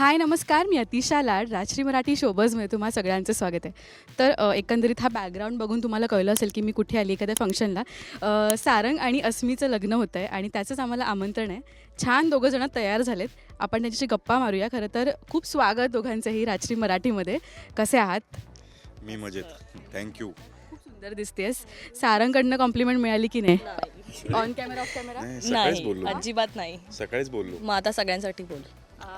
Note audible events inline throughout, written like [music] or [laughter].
हाय नमस्कार. मी अतिशा लाड राजश्री मराठी शोबजमध्ये तुम्हा सगळ्यांचं स्वागत आहे. तर एकंदरीत हा बॅकग्राऊंड बघून तुम्हाला कळलं असेल की मी कुठे आली एखाद्या फंक्शनला सारंग आणि अस्मीचं लग्न होतं आहे आणि त्याचंच आम्हाला आमंत्रण आहे. छान दोघं जण तयार झालेत. आपण त्यांच्याशी गप्पा मारूया. खरं तर खूप स्वागत दोघांचंही राजश्री मराठीमध्ये. कसे आहात? मी मजेत. थँक्यू खूप सुंदर दिसतेस. सारंगकडनं कॉम्प्लिमेंट मिळाली की नाही? ऑन कॅमेरा ऑफ कॅमेरा नाही अजिबात नाही. सकाळीच बोललो. मग आता सगळ्यांसाठी बोल.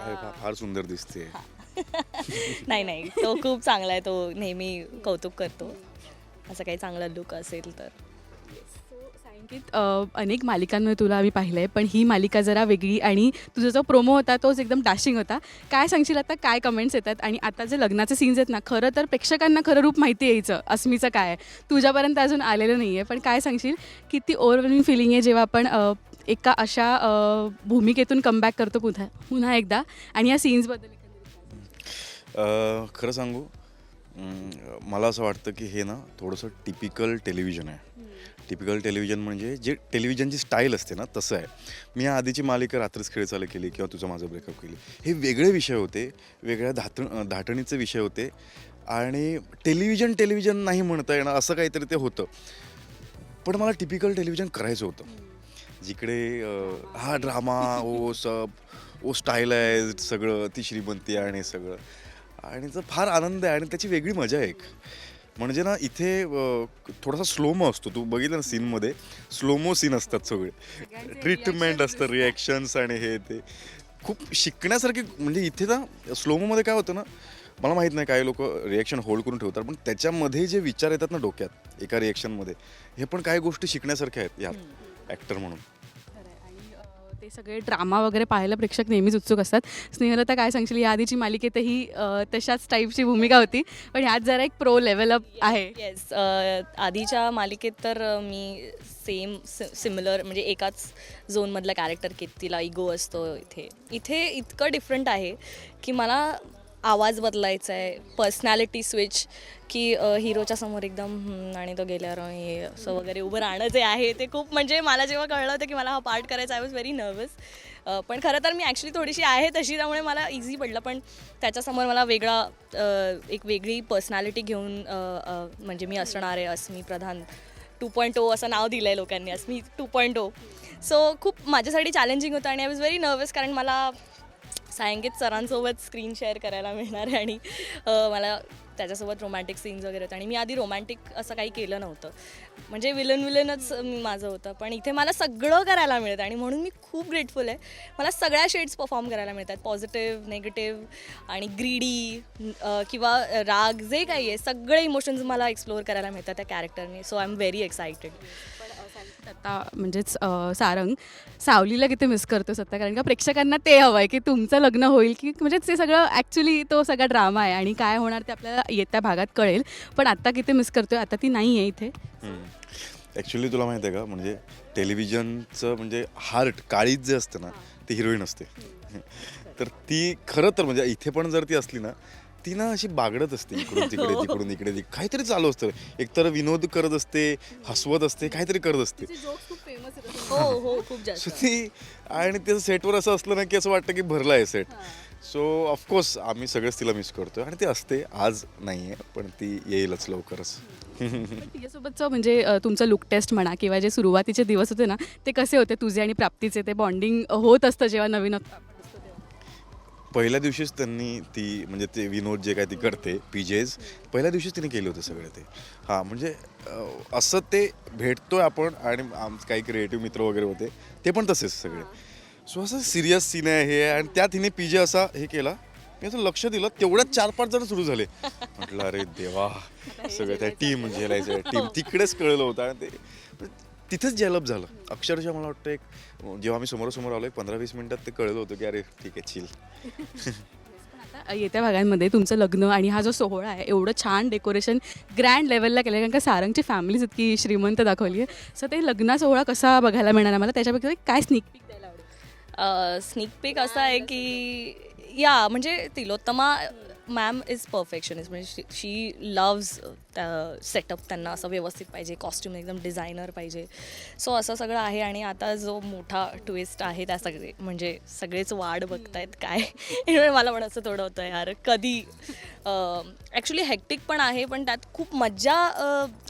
अरे फार सुंदर दिसते. [laughs] नाही नाही तो खूप चांगला आहे तो नेहमी कौतुक करतो. असं काही चांगला लुक असेल तर. सांगित अनेक मालिकांमध्ये तुला आम्ही पाहिलं आहे पण ही मालिका जरा वेगळी आणि तुझा जो प्रोमो होता तोच एकदम डॅशिंग होता. काय सांगशील आता? काय कमेंट्स येतात? आणि आता जे लग्नाचे सीन्स आहेत ना खरं तर प्रेक्षकांना खरं रूप माहिती यायचं अस्मीचं काय आहे. तुझ्यापर्यंत अजून आलेलं नाही आहे पण काय सांगशील? किती ओव्हरवेलिंग फिलिंग आहे जेव्हा आपण एका अशा भूमिकेतून कमबॅक करतो पुन्हा पुन्हा एकदा. आणि या सीन्सबद्दल खरं सांगू मला असं वाटतं की हे ना थोडंसं टिपिकल टेलिव्हिजन आहे. टिपिकल टेलिव्हिजन म्हणजे जे टेलिव्हिजनची स्टाईल असते ना तसं आहे. मी या आधीची मालिका रात्रीच खेळ चालू केली किंवा तुझं माझं ब्रेकअप केली. हे वेगळे विषय होते वेगळ्या धात धाटणीचे विषय होते आणि टेलिव्हिजन टेलिव्हिजन नाही म्हणता येणार असं काहीतरी ते होतं. पण मला टिपिकल टेलिव्हिजन करायचं होतं. जिकडे हा ड्रामा ओ सब ओ स्टायलाइज सगळं ती श्रीमंती आणि सगळं. आणि तो फार आनंद आहे आणि त्याची वेगळी मजा आहे एक. म्हणजे ना इथे अं, थोडासा स्लोमो असतो. तू बघितलं ना सीनमध्ये स्लोमो सीन असतात सगळे. ट्रीटमेंट असतं रिॲक्शन्स आणि हे ते. खूप शिकण्यासारखी म्हणजे इथे ना स्लोमोमध्ये काय होतं ना मला माहीत नाही काही लोक रिॲक्शन होल्ड करून ठेवतात पण त्याच्यामध्ये जे विचार येतात ना डोक्यात एका रिॲक्शनमध्ये हे पण काही गोष्टी शिकण्यासारख्या आहेत यात. ॲक्टर म्हणून. ते सगळे ड्रामा वगैरे पाहायला प्रेक्षक नेहमीच उत्सुक असतात. स्नेहलता काय सांगशील? या आधीची मालिकेतही तशाच टाईपची भूमिका होती. पण ह्यात जरा एक प्रो लेवल अप आहे. येस आधीच्या मालिकेत तर मी सेम सिमिलर म्हणजे एकाच झोनमधला कॅरेक्टर तिला इगो असतो इथे. इथे इतकं डिफरंट आहे की मला आवाज बदलायचा आहे पर्सनॅलिटी स्विच की हिरोच्या समोर एकदम आणि तो गेल्यावर हे असं वगैरे उभं राहणं जे आहे ते खूप म्हणजे मला जेव्हा कळलं होतं की मला हा पार्ट करायचा आय वॉज व्हेरी नर्वस पण खरं तर मी ॲक्च्युली थोडीशी आहे तशी त्यामुळे मला इझी पडलं. पण त्याच्यासमोर मला वेगळा एक वेगळी पर्सनॅलिटी घेऊन म्हणजे मी असणार आहे अस्मी प्रधान टू पॉईंट ओ असं नाव दिलं आहे लोकांनी Asmi two point o so खूप माझ्यासाठी चॅलेंजिंग होतं आणि आय वॉज व्हेरी नर्वस कारण मला सायंकित सरांसोबत स्क्रीन शेअर करायला मिळणार आहे आणि मला त्याच्यासोबत रोमॅन्टिक सीन्स वगैरे होते आणि मी आधी रोमॅन्टिक असं काही केलं नव्हतं. म्हणजे विलन विलनच मी माझं होतं. पण इथे मला सगळं करायला मिळतं आणि म्हणून मी खूप ग्रेटफुल आहे. मला सगळ्या शेड्स परफॉर्म करायला मिळतात. पॉझिटिव्ह नेगेटिव्ह आणि ग्रीडी किंवा राग जे काही आहे सगळे इमोशन्स मला एक्सप्लोअर करायला मिळतात त्या कॅरेक्टरने so I am very excited आता म्हणजेच सारंग सावलीला किती मिस करतो सत्ता कारण का प्रेक्षकांना ते हवं आहे की तुमचं लग्न होईल की म्हणजे ते सगळं ॲक्च्युली तो सगळा ड्रामा आहे आणि काय होणार ते आपल्याला येत्या भागात कळेल. पण आत्ता किती मिस करतोय? आता ती नाही आहे इथे. ॲक्च्युली तुला माहिती आहे का? म्हणजे टेलिव्हिजनचं म्हणजे हार्ट काळीच जे असतं ना ती हिरोईन असते. तर ती खरं तर म्हणजे इथे पण जर ती असली ना ती ना अशी बागडत असते इकडून [laughs] तिकडे तिकडून इकडे तिकडे. काहीतरी चालू असतं. एकतर विनोद करत असते हसवत असते काहीतरी करत असते. हो हो खूप जास्त. सो ती आणि त्याचं सेटवर असं असलं ना की असं वाटतं की भरलं आहे सेट सो ऑफकोर्स आम्ही सगळेच तिला मिस करतोय आणि ती असते आज नाही आहे पण ती येईलच लवकरच. [laughs] तिच्यासोबतचं म्हणजे अ, तुमचं लुक टेस्ट म्हणा किंवा जे सुरुवातीचे दिवस होते ना ते कसे होते? तुझे आणि प्राप्तीचे ते बॉन्डिंग होत असतं जेव्हा नवीन तेव्हा. पहिल्या दिवशीच त्यांनी ती म्हणजे ते विनोद जे काय ती करते पीजेज पहिल्या दिवशीच तिने केले होते सगळे ते. हां म्हणजे असं ते भेटतोय आपण आणि आम काही क्रिएटिव्ह मित्र वगैरे होते ते पण तसेच सगळे. सो असं सिरियस सीन आहे हे. आणि त्या तिने पीजे असा हे केला. मी असं लक्ष दिलं तेवढ्यात चार पाच जण सुरू झाले. म्हटलं अरे देवा सगळं त्या टीम झेलायचं टीम तिकडेच कळलं होतं. आणि ते तिथेच डेव्हलप झालं. अक्षरशः मला वाटतं एक जेव्हा आम्ही समोरासमोर आलो एक पंधरा वीस मिनिटात ते कळलं होतं की अरे ठीक आहे चिल [laughs] येत्या भागांमध्ये तुमचं लग्न आणि हा जो सोहळा आहे एवढं छान डेकोरेशन ग्रँड लेवलला केलं आहे कारण का सारंगची फॅमिलीच इतकी श्रीमंत दाखवली आहे. सो ते लग्न सोहळा कसा बघायला मिळणार आम्हाला? त्याच्यापैकी काय स्निक पिक द्यायला आवडेल? स्निक पीक असं आहे की या म्हणजे तिलोत्तमा मॅम इज परफेक्शनिस्ट म्हणजे शी लव्ज सेटअप त्यांना असं व्यवस्थित पाहिजे. कॉस्ट्युम एकदम डिझायनर पाहिजे. सो असं सगळं आहे आणि आता जो मोठा ट्विस्ट आहे त्या सगळे म्हणजे सगळेच वाढ बघतायत काय. [laughs] मला पण असं थोडं होतं यार. कधी ॲक्च्युली हेक्टिक पण आहे पण त्यात खूप मज्जा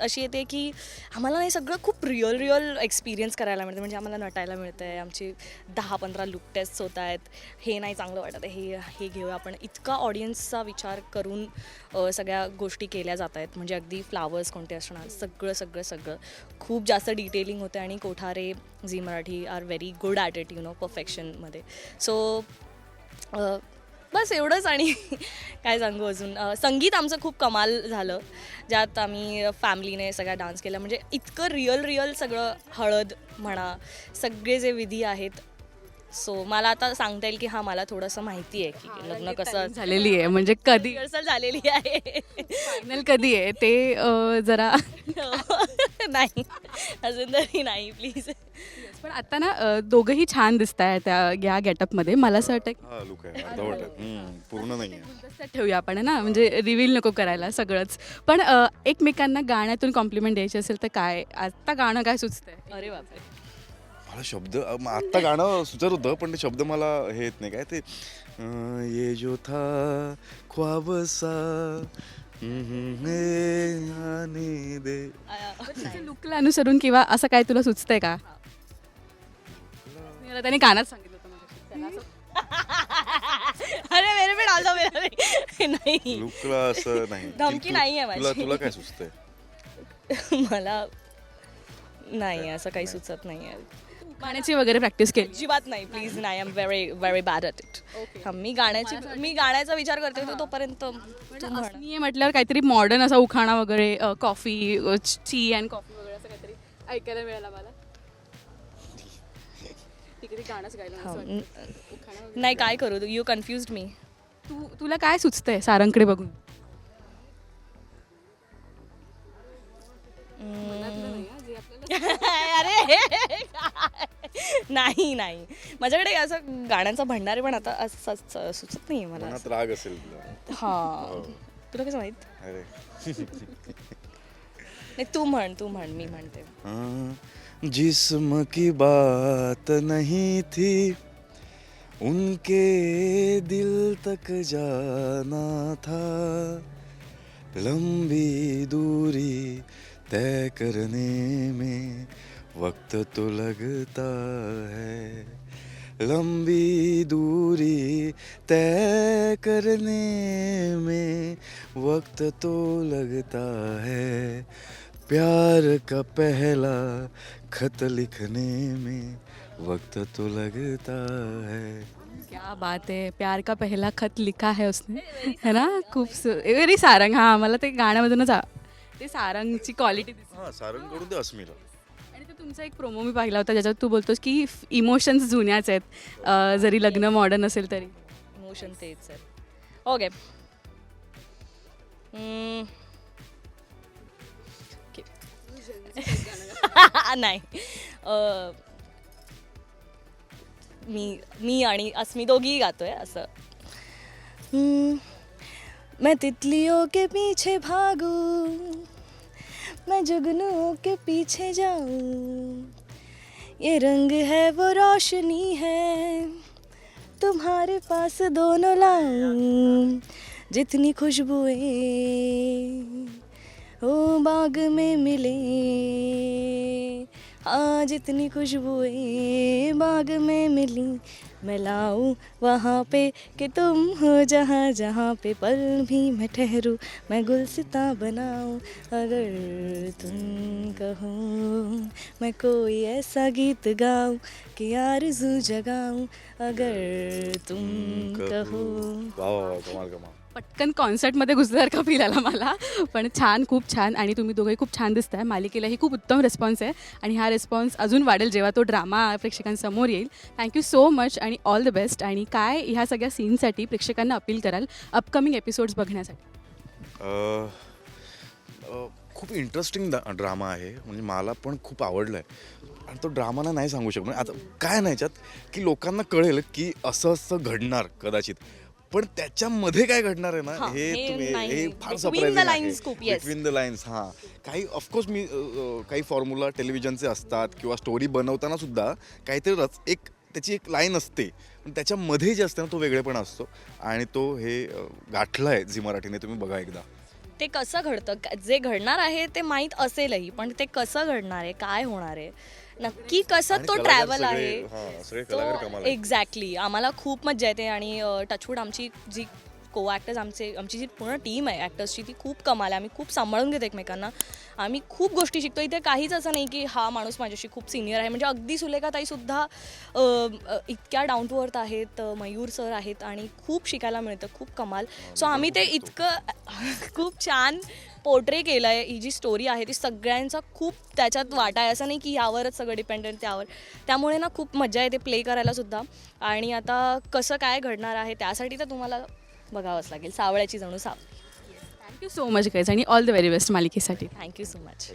अशी येते की आम्हाला हे सगळं खूप रिअल रिअल एक्सपिरियन्स करायला मिळतं. म्हणजे आम्हाला नटायला मिळतं आहे आमची दहा पंधरा लुक टेस्ट होत आहेत. हे नाही चांगलं वाटत हे हे घेऊया आपण. इतका ऑडियन्सचा विचार करून सगळ्या गोष्टी केल्या जात आहेत. म्हणजे अगदी फ्लावर्स कोणते असणार सगळं सगळं सगळं. खूप जास्त डिटेलिंग होतं आणि Kothare Zee Marathi are very good at it you know परफेक्शनमध्ये so बस एवढंच आणि [laughs] काय सांगू अजून? अ, संगीत आमचं खूप कमाल झालं ज्यात आम्ही फॅमिलीने सगळा डान्स केला. म्हणजे इतकं रिअल रिअल सगळं हळद म्हणा सगळे जे विधी आहेत. सो मला आता सांगता येईल की हा मला थोडंसं माहिती आहे की लग्न कसं झालेली आहे म्हणजे कधी? रिहर्सल झालेली आहे. फायनल कधी आहे? ते अ, जरा [laughs] नाही. अजून तरी नाही प्लीज पण आता ना अ, दोघंही छान दिसत आहे त्या या गेटअपमध्ये. मला असं वाटतं की हा लुक आहे. अर्धवट आहे हम्म, पूर्ण नाही आहे गुलदस्त्यात ठेवूया आपण है ना? म्हणजे रिव्हील नको करायला सगळंच. पण अ, एकमेकांना गाण्यातून कॉम्प्लिमेंट द्यायची असेल तर काय? आता गाणं काय सुचतंय? अरे बापरे. मला शब्द आत्ता गाणं सुचत होतं पण ते शब्द मला हे येत नाही. काय ते? अं, ये जो था ख्वाब सा हम्म, आने दे लुकला अनुसरून किंवा असं काय तुला सुचतंय का मला त्याने गाणंच सांगितलं होतं मगाशी. त्याला असं- [laughs] अरे मेरे पे डाल दो मेरा भी. नाही लुकला असं नाही [laughs] धमकी नाहीये माझी. तुला तुला काय सुचतंय [laughs] मला नाही असं काही सुचत नाही गाण्याची वगैरे प्रॅक्टिस केली? अजिबात नाही प्लीज नाही. Am very very bad at it मी गाण्याची मी गाण्याचा विचार करते तोपर्यंत तू म्हण. मी म्हटल्यावर काहीतरी मॉडर्न असा उखाणा वगैरे कॉफी टी अँड कॉफी वगैरे असं काहीतरी ऐकायला मिळालं मला. नाही काय करू? यू कन्फ्युज मी तू तुला काय सुचतंय सारंगकडे बघून? अरे नाही नाही. माझ्याकडे असं गाण्यांचा भंडार पण आता असं असं सुचत नाही मला मनात राग असेल तुला. हा. तुला कसं माहीत? अरे. नाही तू म्हण तू म्हण मी म्हणते. हाँ, जिस्म की बात नहीं थी उनके दिल तक जाना था लंबी दूरी तय करने में वक्त तो लगता है। लंबी दूरी तय करने में वक्त तो लगता है। प्यार का पहला खत लिखने में वक्त तो लगता है। क्या बात है प्यार का पहला खत लिखा है उसने है ना? खूप वेरी सारंग हा मला ते गाण्यामधूनच ते सारंगची क्वालिटी दिसते. हा सारंग करून दे अस्मिला आणि ते तुमचा एक प्रोमो मी पाहिला होता ज्याच्यात तू बोलतोस की इमोशन्स जुन्याच आहेत. अं, जरी लग्न मॉडर्न असेल तरी. इमोशन तेच आहे ओके हम्म. [laughs] नाही. अं, मी मी आणि अस्मी दोघी गातोय असं. हम्म. मैं तितलियों के पीछे भागूं. मैं जुगनू के पीछे जाऊं। ये रंग है वो रोशनी है। तुम्हारे पास दोनों लाऊं। जितनी खुशबुएं ओ बाग में मिले। हाँ इतनी खुशबुएँ बाग में मिली। मैं लाऊं वहाँ पे कि तुम हो जहाँ जहाँ पे पल भी मैं ठहरूं। मैं गुलसिता बनाऊँ अगर तुम कहो। मैं कोई ऐसा गीत गाऊं कि आरज़ू जगाऊं अगर तुम कहो। वा वा वा कमाल कमाल। पटकन कॉन्सर्टमध्ये घुसल्यासारखा फील आला मला? पण छान खूप छान आणि तुम्ही दोघंही खूप छान दिसताय. मालिकेलाही खूप उत्तम रिस्पॉन्स आहे आणि हा रिस्पॉन्स अजून वाढेल जेव्हा तो ड्रामा प्रेक्षकांसमोर येईल. थँक्यू सो मच आणि ऑल द बेस्ट आणि काय ह्या सगळ्या सीनसाठी प्रेक्षकांना अपील कराल अपकमिंग एपिसोड्स बघण्यासाठी? खूप इंटरेस्टिंग ड्रामा आहे. म्हणजे मला पण खूप आवडलं आहे आणि तो ड्रामाला नाही सांगू शकतो. म्हणजे आता काय नाही याच्यात की लोकांना कळेल की असं असं घडणार कदाचित. पण त्याच्यामध्ये काय घडणार आहे ना हां, हे हे तुम्ही नाही. हे फार Between the सरप्राईझिंग lines खूप, yes. बिटवीन द लाईन्स हां. काही ऑफकोर्स मी अ, काही फॉर्म्युला टेलिव्हिजनचे असतात किंवा स्टोरी बनवताना सुद्धा काहीतरी रच एक त्याची एक लाईन असते. पण त्याच्यामध्ये जे असतं ना तो वेगळेपणा असतो. आणि तो हे अ, गाठलं आहे झी मराठीने तुम्ही बघा एकदा. ते कसं घडतं? क- जे घडणार आहे ते माहीत असेलही पण ते कसं घडणार आहे? काय होणार आहे? नक्की कसं तो ट्रॅव्हल आहे सगळे कलाकार कमाल. एक्झॅक्टली आम्हाला खूप मजा येते आणि टचवूड आमची जी को ॲक्टर्स आमचे आमची जी पूर्ण टीम आहे ॲक्टर्सची ती खूप कमाल आहे. आम्ही खूप सांभाळून घेतो एकमेकांना. आम्ही खूप गोष्टी शिकतो. इथे काहीच असं नाही की हा माणूस माझ्याशी खूप सिनियर आहे. म्हणजे अगदी सुलेखाताईसुद्धा अ, अ, इतक्या डाऊन टू अर्थ आहेत अ, मयूर सर आहेत आणि खूप शिकायला मिळतं खूप कमाल. सो आम्ही ते इतकं [laughs] खूप छान पोर्ट्रे केलं आहे ही जी स्टोरी आहे ती सगळ्यांचा खूप त्याच्यात वाटा आहे. असं नाही की यावरच सगळं डिपेंडंट त्यावर. त्यामुळे ना खूप मजा येते प्ले करायला सुद्धा. आणि आता कसं काय घडणार आहे त्यासाठी तर तुम्हाला बघावंच लागेल. सावळ्याची जणू साव thank you so much guys आणि ऑल द व्हेरी बेस्ट मालिकेसाठी. Thank you so much